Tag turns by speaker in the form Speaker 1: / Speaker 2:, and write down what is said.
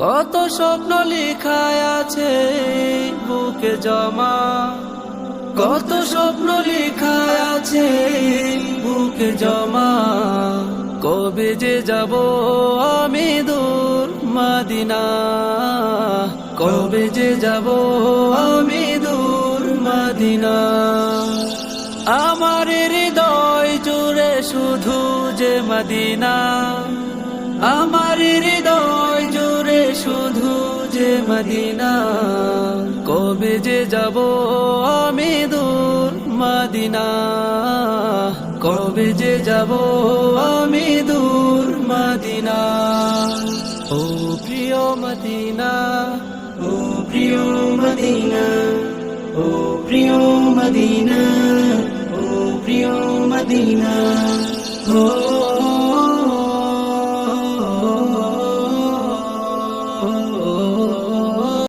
Speaker 1: কত স্বপ্ন লেখায় আছে বুকে জমা। কত স্বপ্ন লেখায় আছে বুকে জমা। কবে যে যাব আমি দূর মাদিনা। কবে যে যাব আমি দূর মাদিনা। আমার হৃদয় জুড়ে শুধু যে মদিনা। যে মদিনা কবে যে যাব আমি দূর মদিনা কবে যে যাব আমি দূর মদিনা ও প্রিয় মদিনা ও প্রিয় মদিনা ও প্রিয় মদিনা ও প্রিয় মদিনা ও